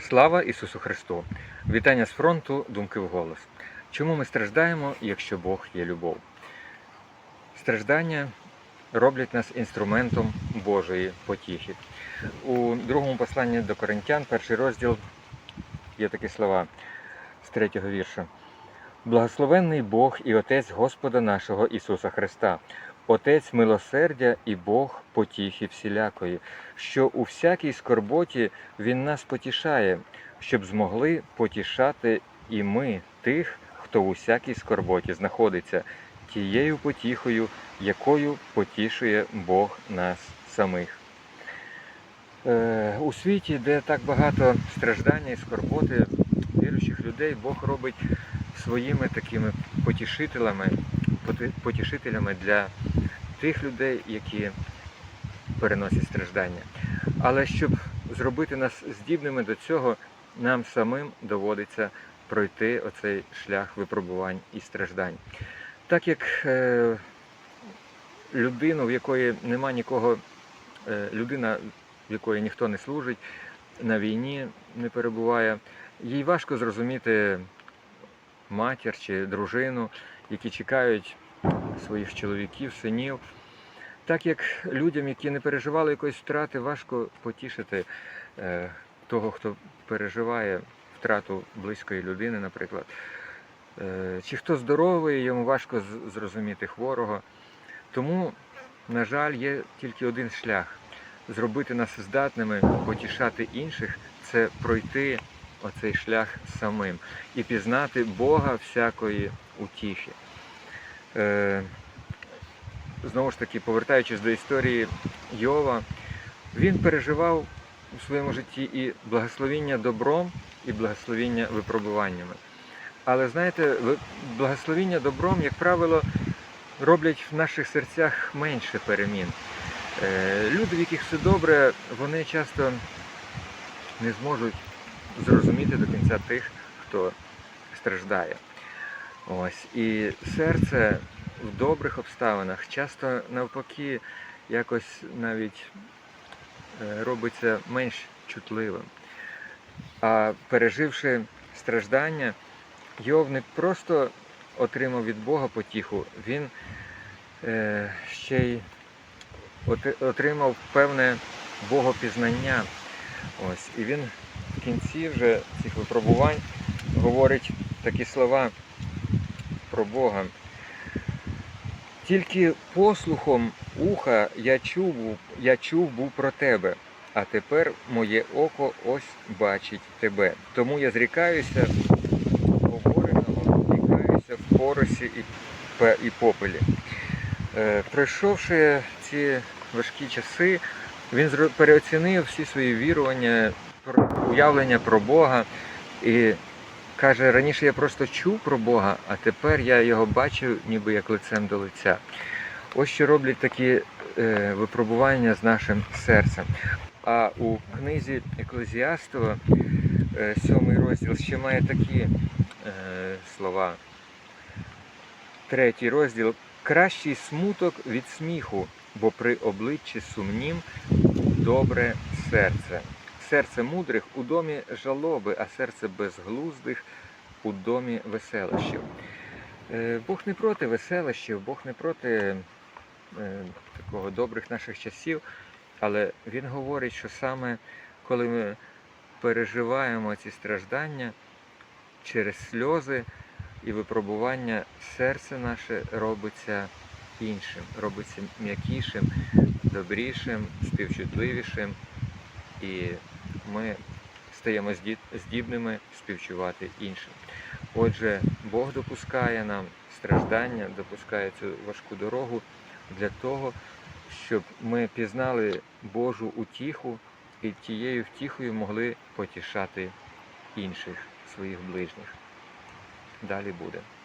Слава Ісусу Христу! Вітання з фронту, думки вголос. Чому ми страждаємо, якщо Бог є любов? Страждання роблять нас інструментом Божої потіхи. У другому посланні до Коринтян, перший розділ, є такі слова з третього вірша. Благословенний Бог і Отець Господа нашого Ісуса Христа, Отець милосердя і Бог потіхи всілякої, що у всякій скорботі Він нас потішає, щоб змогли потішати і ми тих, хто у всякій скорботі знаходиться, тією потіхою, якою потішує Бог нас самих. Е, У світі, де так багато страждання і скорботи, віруючих людей Бог робить своїми такими потішителями, потішителями для тих людей, які переносять страждання. Але щоб зробити нас здібними до цього, нам самим доводиться пройти оцей шлях випробувань і страждань. Так як е, людину, в якої нема нікого, е, людина, в якої ніхто не служить, на війні не перебуває, їй важко зрозуміти матір чи дружину, які чекають своїх чоловіків, синів. Так як людям, які не переживали якоїсь втрати, важко потішити е, того, хто переживає втрату близької людини, наприклад. Е, чи хто здоровий, йому важко зрозуміти хворого. Тому, на жаль, є тільки один шлях зробити нас здатними потішати інших це пройти оцей шлях самим і пізнати Бога всякої утіхи. Знову ж таки, повертаючись до історії Йова, він переживав у своєму житті і благословіння добром, і благословіння випробуваннями. Але знаєте, благословіння добром, як правило, роблять в наших серцях менше перемін. Е, Люди, в яких все добре, вони часто не зможуть зрозуміти до кінця тих, хто страждає. Ось. І серце в добрих обставинах часто навпаки якось навіть е, робиться менш чутливим. А переживши страждання, Йов не просто отримав від Бога потіху, він е, ще й отримав певне богопізнання. Ось. І він в кінці вже цих випробувань говорить такі слова про Бога. Тільки послухом уха я чув, я чув був про тебе, а тепер моє око ось бачить тебе. Тому я зрікаюся обуреного, зрікаюся в поросі і, і попелі. Е, пройшовши ці важкі часи, він переоцінив всі свої вірування, уявлення про Бога і каже, раніше я просто чув про Бога, а тепер я його бачу ніби як лицем до лиця. Ось що роблять такі е, випробування з нашим серцем. А у книзі Еклезіастова, е, розділ, ще має такі е, слова. Третій розділ. Кращий смуток від сміху, бо при обличчі сумнім добре серце. Серце мудрих у домі жалоби, а серце безглуздих у домі веселощів. Е, Бог не проти веселощів, Бог не проти е, такого добрих наших часів, але Він говорить, що саме коли ми переживаємо ці страждання через сльози і випробування, серце наше робиться іншим, робиться м'якішим, добрішим, співчутливішим, і ми стаємо здібними співчувати іншим. Отже, Бог допускає нам страждання, допускає цю важку дорогу для того, щоб ми пізнали Божу утіху і тією втіхою могли потішати інших своїх ближніх. Далі буде.